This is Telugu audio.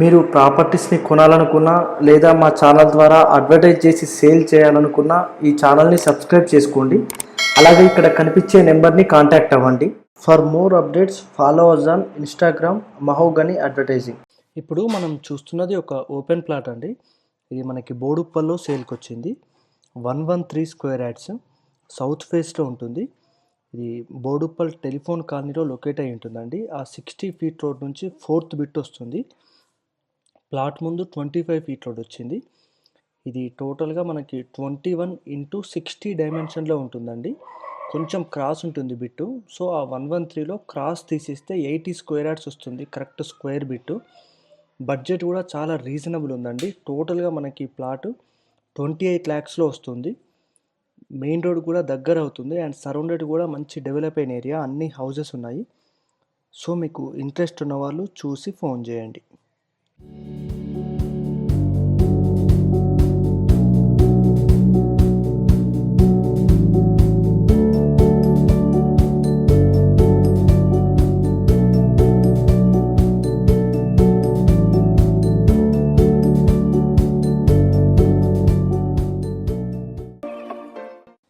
మీరు ప్రాపర్టీస్ని కొనాలనుకున్నా లేదా మా ఛానల్ ద్వారా అడ్వర్టైజ్ చేసి సేల్ చేయాలనుకున్నా ఈ ఛానల్ని సబ్స్క్రైబ్ చేసుకోండి. అలాగే ఇక్కడ కనిపించే నెంబర్ని కాంటాక్ట్ అవ్వండి. For more updates follow us on Instagram Mahogany advertising. ఇప్పుడు మనం చూస్తున్నది ఒక ఓపెన్ ప్లాట్ అండి. ఇది మనకి బోడుప్పల్లో సేల్కి వచ్చింది one one three square yards south ఫేస్లో ఉంటుంది. ఇది బోడుప్పల్ టెలిఫోన్ కాలనీలో లొకేట్ అయి ఉంటుందండి. ఆ సిక్స్టీ ఫీట్ రోడ్ నుంచి ఫోర్త్ బిట్ వస్తుంది. ప్లాట్ ముందు ట్వంటీ ఫైవ్ ఫీట్ రోడ్ వచ్చింది. ఇది టోటల్గా మనకి ట్వంటీ వన్ ఇంటూ సిక్స్టీ డైమెన్షన్లో ఉంటుందండి. కొంచెం క్రాస్ ఉంటుంది బిట్టు సో ఆ వన్ వన్ త్రీలో క్రాస్ తీసేస్తే ఎయిటీ స్క్వేర్ యార్డ్స్ వస్తుంది కరెక్ట్ స్క్వేర్ బిట్టు బడ్జెట్ కూడా చాలా రీజనబుల్ ఉందండి. టోటల్గా మనకి ప్లాట్ ట్వంటీ ఎయిట్ ల్యాక్స్లో వస్తుంది. మెయిన్ రోడ్ కూడా దగ్గర అవుతుంది అండ్ సరౌండెడ్ కూడా మంచి డెవలప్ అయిన ఏరియా అన్ని హౌజెస్ ఉన్నాయి. సో మీకు ఇంట్రెస్ట్ ఉన్న వాళ్ళు చూసి ఫోన్ చేయండి.